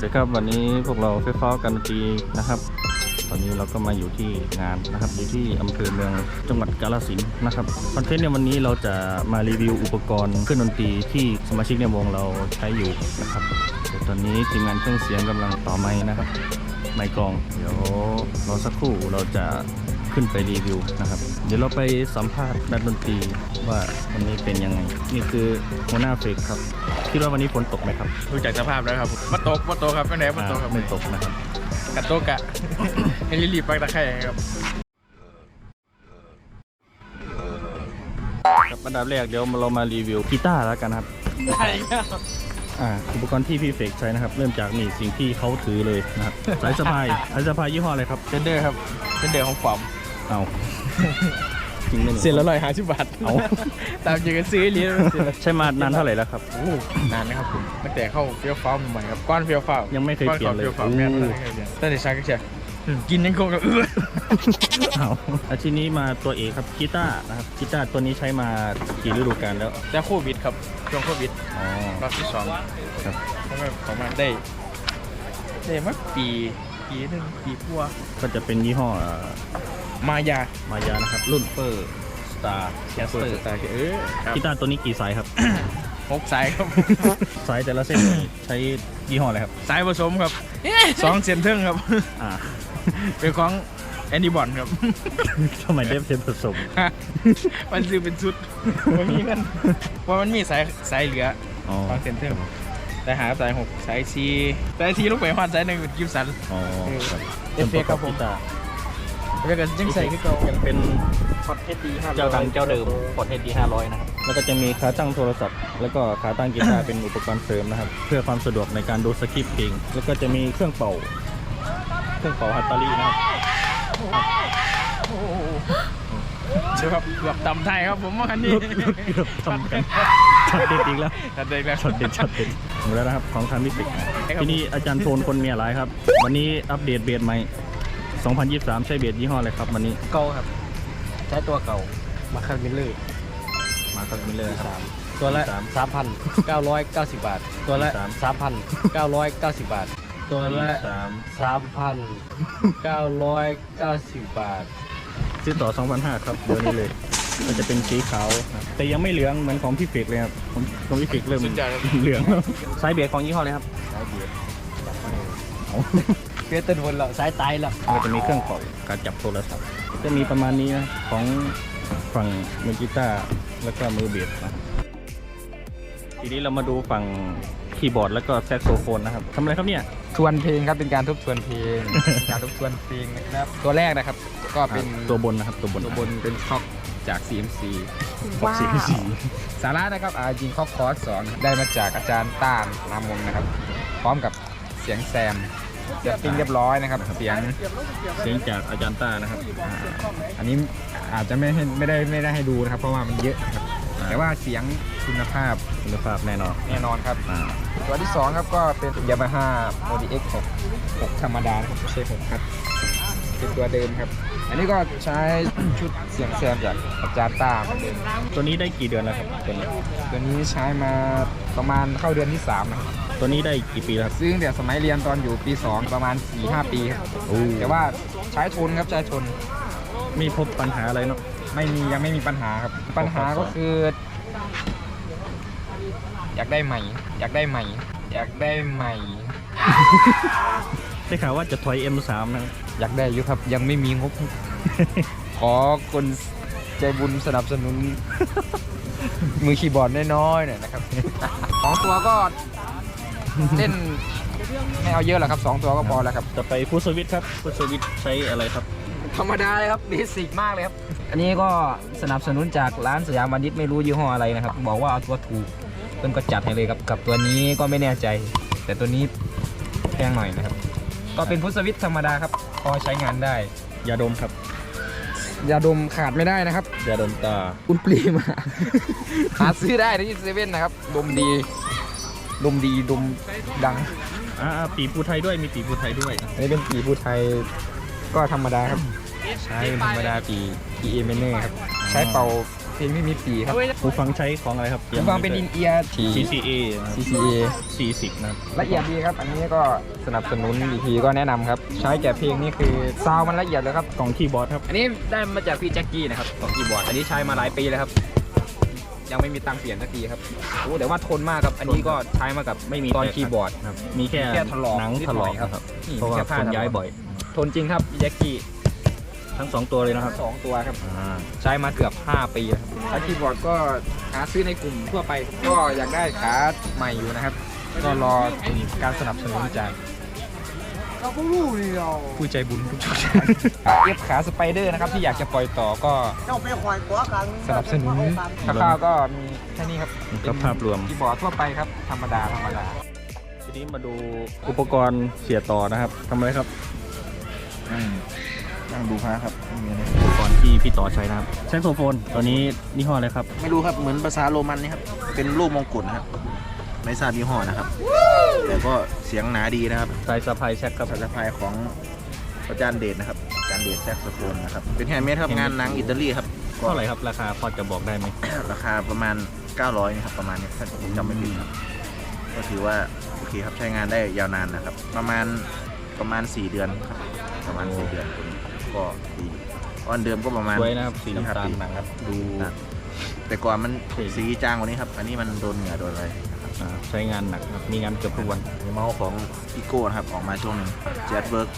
วัสดีครับวันนี้พวกเราเฟฟ้ากันดนตรีนะครับ ตอนนี้เราก็มาอยู่ที่งานนะครับอยู่ที่อำเภอเมืองจังหวัดกาฬสินธุ์นะครับคอนเทนต์ในวันนี้เราจะมารีวิวอุปกรณ์เครื่องดนตรีที่สมาชิกในวงเราใช้อยู่นะครับแต่ตอนนี้ทีมงานเครื่องเสียงกำลังต่อไม้นะครับ ไมค์กลอง เดี๋ยวรอสักครู่เราจะ ขึ้นไปรีวิวนะครับ เดี๋ยวเราไปสัมภาษณ์นักดนตรีว่าวันนี้เป็นยังไง นี่คือหัวหน้าเฟกครับคิดว่าวันนี้ฝนตกไหมครับดูจากสภาพแล้วครับมาตกมาตกครับไม่ไหนมาตกครับอ่าไม่ตกนะครับกระโตกะให้รีบๆปักตะไคร้ครับครับอันดับแรกเดี๋ยวเรามารีวิวกีตาร์แล้วกันครับใช่ครับอ่าอุปกรณ์ที่พี่เฟกใช้นะครับ เริ่มจากนี่สิ่งที่เขาถือเลยนะครับสายสะพายสายสะพายยี่ห้ออะไรครับเทนเดอร์ครับเทนเดอร์ของป๋อม เอา จริงไหมเสียเนี่ยละร้อยห้าสิบบาทเอา ตามจริงกันซื้อเลี้ยงใช้มานานเท่าไหร่แล้วครับ โอ้นานนะครับผมตั้งแต่เข้าเฟี้ยวฟ้าวใหม่ๆครับก้อนเฟี้ยวฟ้าวยังไม่เคยเปลี่ยนเลย ก้อฟ้าวแม่นไม่เคยเปลี่ยนตั้งแต่ช้าก็เชียกินยังคงกับเอื้อเอาอาทีนี้มาตัวเอกครับกีตาร์นะครับกีตาร์ตัวนี้ใช้มากี่ฤดูกาลแล้ว แต่โควิดครับช่วงโควิดอ๋อ รอบที่สองครับเขามาเขามาได้ได้มาปีปีหนึ่งปีกว่าก็จะเป็นยี่ห้อเอ่อ มายา มายานะครับรุ่นเปอร์สตาร์แคสเปิดเตอร์ตาเออครับกีตาร์ตัวนี้กี่สายครับ หกสายครับ สายแต่ละเส้นนี่ใช้ยี่ห้ออะไรครับ สายผสมครับสองเซนเทิงครับอ่าเป็นของแอนดี้บอนครับทำไมได้เป็นผสม มันซื้อเป็นชุดมันมีกันเพราะมันมีสายสายเหลืออ๋อสองเซนเทิงสายหาสายหกสายซีสายซีลูกไปฮอดสายหนึ่งเป็นกิฟสันอ๋อครับเอฟเฟกต์ครับผมกีตาร์ แล้วก็ยังใส่ขึ้นเก่ายังเป็นพอดเฮดดีครับเจ้าดังเจ้าเดิมพอร์ตเฮดดี500นะครับ แล้วก็จะมีขาตั้งโทรศัพท์ แล้วก็ขาตั้งกีตาร์เป็นอุปกรณ์เสริมนะครับ เพื่อความสะดวกในการดูสคริปต์เพลง แล้วก็จะมีเครื่องเป่า เครื่องเป่าฮัตตาลีนะครับใช่ครับเกือบตำไทยครับผมว่าคันนี้เกือบทำกันช็อตเด็ดอีกแล้วตัดเด็กแล้วช็อตเด็ดช็อตเด็ดหมดแล้วนะครับของทางมิสิกครับที่นี่อาจารย์โทนคนเมียหลายครับ วันนี้อัปเดตเบสใหม่ 2023 ใช้เบสยี่ห้ออะไรครับวันนี้เก่าครับ ใช้ตัวเก่ามาคันมิลเลอร์มาครับมิเลอร์ครับ ตัวละสามสามพันเก้าร้อยเก้าสิบบาท ตัวละสามสามพันเก้าร้อยเก้าสิบบาท ตัวละสามสามพันเก้าร้อยเก้าสิบบาท ซื้อต่อ 2,500 ครับ เดี๋ยวนี้เลย มันจะเป็นสีขาวครับแต่ยังไม่เหลืองเหมือนของพี่เฟกเลยครับของของพี่เฟกเริ่มสุดยอดครับเหลืองแล้วไซส์เบสของยี่ห้ออะไรครับสายเบียด เอาเฟียต้นวนแล้วสายไตแล้วก็จะมีเครื่องเป่าการจับโทรศัพท์ จะมีประมาณนี้นะของฝั่งมือกีตาร์แล้วก็มือเบสนะทีนี้เรามาดูฝั่งคีย์บอร์ดแล้วก็แซกโซโฟนนะครับทำอะไรครับเนี่ย ทวนเพลงครับเป็นการทบทวนเพลง การทบทวนเพลงนะครับ ตัวแรกนะครับ ก็เป็นตัวบนนะครับตัวบนตัวบนเป็นคอกจาก CMC ว้าวสาระนะครับอาจริงคอกคอร์สสอนได้มาจากอาจารย์ต้านนามนนะครับ พร้อมกับเสียงแซม เสียงปิ้งเรียบร้อยนะครับ เสียงเสียงจากอาจารย์ต้านะครับอ่าอันนี้อาจจะไม่ให้ไม่ได้ไม่ได้ให้ดูนะครับ เพราะว่ามันเยอะนะครับอ่าแต่ว่าเสียงคุณภาพคุณภาพแน่นอนแน่นอนครับ อ่าตัวที่2ครับก็เป็น Yamaha Modi X 6 6ธรรมดานะครับไม่ใช่6ครับเป็นตัวเดิมครับ อันนี้ก็ใช้ชุดเสียงแซมจากอาจารย์ต้าเหมือนเดิมตัวนี้ได้กี่เดือนแล้วครับตัวนี้ตัวนี้ใช้มาประมาณเข้าเดือนที่3นะครับ ตัวนี้ได้กี่ปีแล้วครับซึ่งแต่สมัยเรียนตอนอยู่ปี 2 ประมาณ 4-5 ปีครับ โอ้ แต่ว่าใช้ทนครับใช้ทนไม่พบปัญหาอะไรเนาะ ไม่มียังไม่มีปัญหาครับ ปัญหาก็คือ อยากได้ใหม่ อยากได้ใหม่ อยากได้ใหม่ ได้ข่าวว่าจะถอย M3 นะครับอยากได้อยู่ครับยังไม่มีงบ ขอคนใจบุญสนับสนุน มือคีย์บอร์ดน้อยๆหน่อยนะครับสองตัวก็ เล่นไม่เอาเยอะหรอกครับสองตัวก็พอแล้วครับจะไปฟูดสวิตครับฟูดสวิตใช้อะไรครับ ธรรมดาเลยครับเบสิกมากเลยครับ อันนี้ก็สนับสนุนจากร้านสยามวานิชไม่รู้ยี่ห้ออะไรนะครับ บอกว่าเอาตัวถูกเพิ่นก็จัดให้เลยครับกับตัวนี้ก็ไม่แน่ใจ แต่ตัวนี้แพงหน่อยนะครับ ก็เป็นพุทสวิตช์ธรรมดาครับพอใช้งานได้ยาดมครับยาดมขาดไม่ได้นะครับ ยาดมตาคุณปรีมา หาซื้อได้ที่เซเว่นนะครับดมดี ดมดีดมดัง อ่าปีภูไทยด้วยมีปีภูไทยด้วย อันนี้เป็นปีผู้ไทยก็ธรรมดาครับ ใช้ธรรมดาปีปีเอเมเน่ครับอ่าใช้เป่าเพลงไม่มีปีครับหูฟังใช้ของอะไรครับผมฟังเป็นอินเอียร์ CCA นะครับ CCA 40นะครับละเอียดดีครับ อันนี้ก็สนับสนุนอีกทีก็แนะนำครับ ใช้แก่เพลงนี่คือซาวด์มันละเอียดเลยครับกล่องคีย์บอร์ดครับ อันนี้ได้มาจากพี่แจ็คกี้นะครับของคีย์บอร์ด อันนี้ใช้มาหลายปีแล้วครับ ยังไม่มีตังค์เปลี่ยนสักทีครับโอ้แต่ว่าทนมากครับอันนี้ก็ใช้มากับไม่มีตอนแตกคีย์บอร์ดครับมีแค่แค่ถลอกหนังนิดถหลน่ออกยครับนะครับนี่เพราะว่าแค่ผ้าคนย้ายถลอกบ่อย ทนจริงครับพี่แจ็คกี้ทั้งสองตัวเลยนะครับสองตัวครับอ่าใช้มาเกือบ 5 ปีแล้วครับถ้าคีย์บอร์ดก็หาซื้อในกลุ่มทั่วไป ก็อยากได้ขาใหม่อยู่นะครับ ก็รอการสนับสนุนจาก ผู้ใจบุญทุกท่านเอฟขาสไปเดอร์นะครับที่อยากจะปล่อยต่อก็เจ้าไปหอยกัวกันสนับสนุนคร่าวๆก็มีแค่นี้ครับนี่ก็ภาพรวมคีย์บอร์ดทั่วไปครับ ธรรมดาธรรมดา ทีนี้มาดูอุปกรณ์เสียต่อนะครับทำอะไรครับนั่งดูพระครับอุปกรณ์ที่พี่ต่อใช้นะครับแซกโซโฟนตัวนี้ยี่ห้ออะไรครับ ไม่รู้ครับเหมือนภาษาโรมันนี่ครับเป็นรูปมงกุฎนะครับ ไม่ทราบยี่ห้อนะครับ แต่ก็เสียงหนาดีนะครับสายสะพายแซกครับภาษาไทยของอาจารย์เดชนะครับอาจารย์เดชแซกโซโฟนนะครับ เป็นแฮนด์เมดครับงานหนังอิตาลีครับก็เท่าไหร่ครับ ราคาพอจะบอกได้ไหมราคาประมาณ 900นะครับประมาณนี้ถ้าผมจำไม่ผิดครับ ก็ถือว่าโอเคครับใช้งานได้ยาวนานนะครับ ประมาณประมาณ 4 เดือนครับประมาณ4เดือนตัวนี้ก็ดีออนเดิมก็ประมาณสวยนะครับสีสี่ห้น้ำตาลปีหนังครับดูนะแต่ก่อนมันเท่สีจางกว่านี้ครับ อันนี้มันโดนเหงื่อโดนอะไรนะครับอ่า ใช้งานหนักครับมีงานเกือบทุกวันมีเมาส์ของอีโก้นะครับออกมาช่วงหนึ่งเจ็ดเบิร์ก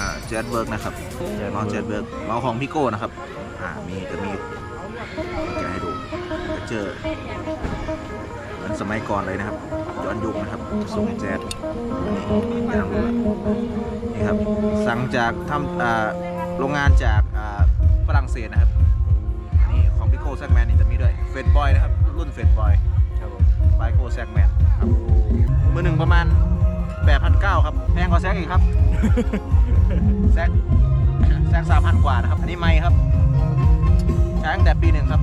อ่าเจ็ดเบิร์กนะครับเมาส์เจ็ดเบิร์กเมาส์ของพี่โก้นะครับอ่ามีจะมีแกะให้ดูจะเจอเหมือนสมัยก่อนเลยนะครับ ย้อนยุคนะครับทรงแจ๊ดอันนี้อย่างนี่ครับสั่งจากทำอ่าโรงงานจากอ่าฝรั่งเศสนะครับอันนี้ของพี่โก้แซกแมนนี่จะมีด้วยเฟดบอยนะครับรุ่นเฟดบอย บผมไบโก้แซกแมนครับมือหนึ่งประมาณ8,900ครับแพงกว่าแซกอีกครับ แซกแซก3,000กว่านะครับ อันนี้ไมค์ครับ ใช้ตั้งแต่ปีหนึ่งครับ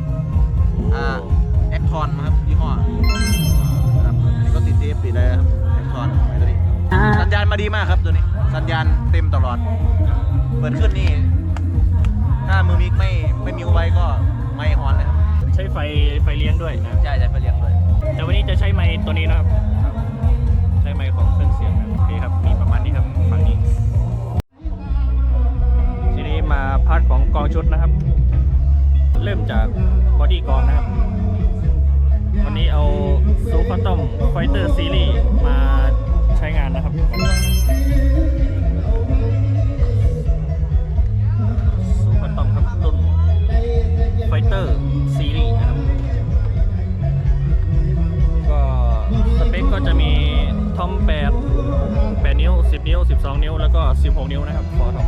อ่าเอ็กทอนครับยี่ห้อครับอันนี้ก็ติดเทปติดอะไรครับเอ็กทอนไมค์ตัวนี้ สัญญาณมาดีมากครับตัวนี้ สัญญาณเต็มตลอด เปิดขึ้นนี่ ถ้ามือมิกไม่ไม่มิวไว้ก็ไม่ฮอนเลยครับ ใช้ไฟไฟเลี้ยงด้วยนะ ใช่ใช่ไปเรียงเลย แต่วันนี้จะใช้ไมค์ตัวนี้นะครับ ใช้ไมค์ของเครื่องเสียงนะโอเคครับ มีประมาณนี้ครับฝั่งนี้ ทีนี้มาพาร์ทของกองชุดนะครับ เริ่มจากบอดี้กองนะครับ วันนี้เอาซูคอตอมไฟเตอร์ซีรีส์มาใช้งานนะครับซูคอตอมครับรุ่นไฟเตอร์ 10 นิ้ว 12 นิ้ว แล้วก็ 16 นิ้วนะครับฟอร์ทอม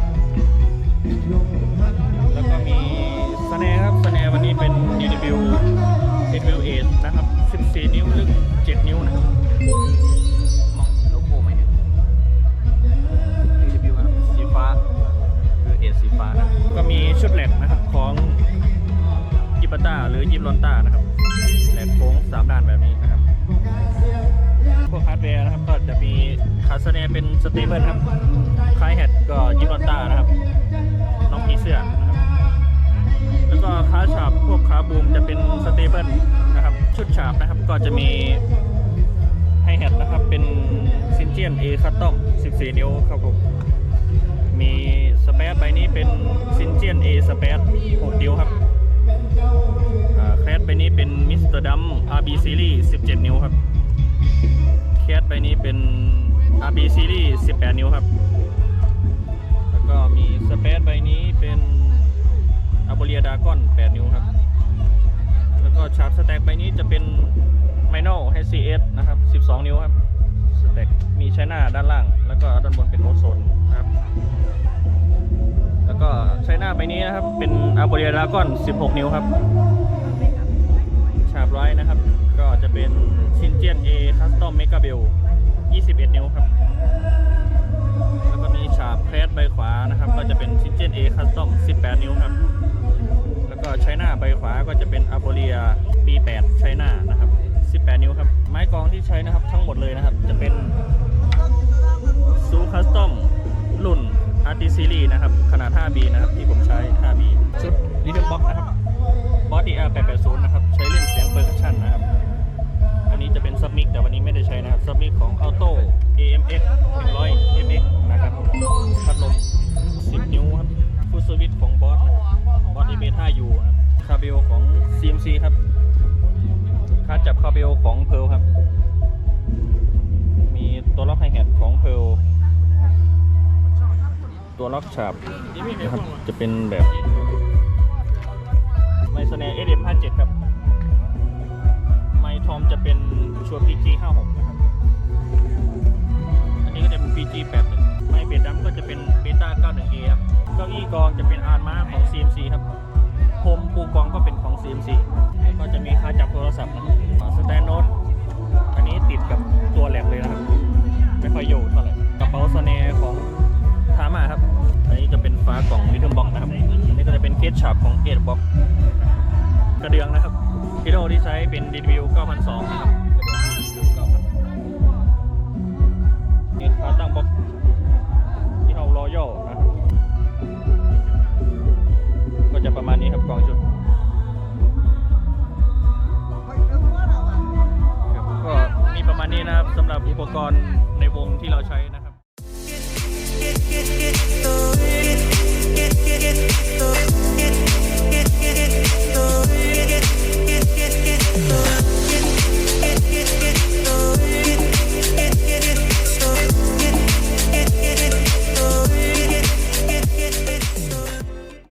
แล้วก็มีสแนครับสแนวันนี้เป็น DW w 8นะครับ 14 นิ้ว ลึก 7 นิ้วนะครับ เบิลครับคลายแฮดก็ยิปลอนต้านะครับ น้องผีเสื้อนะครับแล้วก็ขาฉาบพวกขาบูมจะเป็นสเตเบิลนะครับ ชุดฉาบนะครับก็จะมีไฮแฮดนะครับ เป็นซินเจียน A คัตตอม 14 นิ้วครับผม มีสเปซใบนี้เป็นซินเจียน A สเปซ6นิ้วครับแคสใบนี้เป็นมิสเตอร์ดัม RB Series 17 นิ้วครับแคสใบนี้เป็น RB Series 18 นิ้วครับ แล้วก็มีสเปซใบนี้เป็น a b o l i a d a g o n 8นิ้วครับ แล้วก็ชาร์ปสแต็กใบนี้จะเป็น m i n o HCS นะครับ 12 นิ้วครับสแต็กมีใช้หน้าด้านล่าง แล้วก็ด้านบนเป็นโอโซนครับ แล้วก็ใช้หน้าใบนี้นะครับ เป็น a b o l i a d a g o n 16 นิ้วครับฉาบร้อยนะครับ ก็จะเป็นชินเจียน A Custom Mega Bell 21 นิ้วครับ แล้วก็มีฉาบแคสใบขวานะครับ ก็จะเป็นชินเจียน A Custom 18 นิ้วครับ แล้วก็ใช้หน้าใบขวาก็จะเป็น a b o l i a B8 ใช้หน้านะครับ 18 นิ้วครับ ไม้กองที่ใช้นะครับทั้งหมดเลยนะครับ จะเป็นซูคัสตอมรุ่น RT Series นะครับ ขนาด 5B นะครับ ที่ผมใช้ 5B ชุด Little Box นะครับ Boss DR 880 นะครับใช้เล่นเสียง ซับมิกแต่วันนี้ไม่ได้ใช้นะครับซับมิกของ Auto AMX 100 FX นะครับพัดลม10 นิ้วครับฟูสวิตของบอสบอส AB 5U ครับคาเบลของ CMC ครับคาจับคาเบลของ Pearl ครับ มีตัวล็อกไฮแฮทของเพลตัวล็อกฉาบนะครับจะเป็นแบบไมโซเน SM57 ครับไมทอมจะเป็น ชัว PG 56นะครับ อันนี้ก็จะเป็น PG 81ไมเบดดัมก็จะเป็นเบต้า 91A ครับ เก้าอี้กองจะเป็นอาร์มาของ CMC ครับโฮมปูกองก็เป็นของ CMC แล้วก็จะมีค่าจับโทรศัพท์นะครับสแตนโนตอันนี้ติดกับตัวแหลกเลยนะครับ ไม่ค่อยโยเท่าไหร่กระเป๋าสเนของทามาครับ อันนี้จะเป็นฟ้ากล่องลิทเทิลบ็อกนะครับ อันนี้ก็จะเป็นเคสฉาบของเอ็ดบ็อกกระเดืองนะครับฮิโร่ที่ใช้เป็น DW 9002นะครับ ขาตั้งบ็อกที่เรารอยัลนะ ก็จะประมาณนี้ครับก่องชุดครับก็มีประมาณนี้นะครับสำหรับอุปกรณ์ในวงที่เราใช้นะ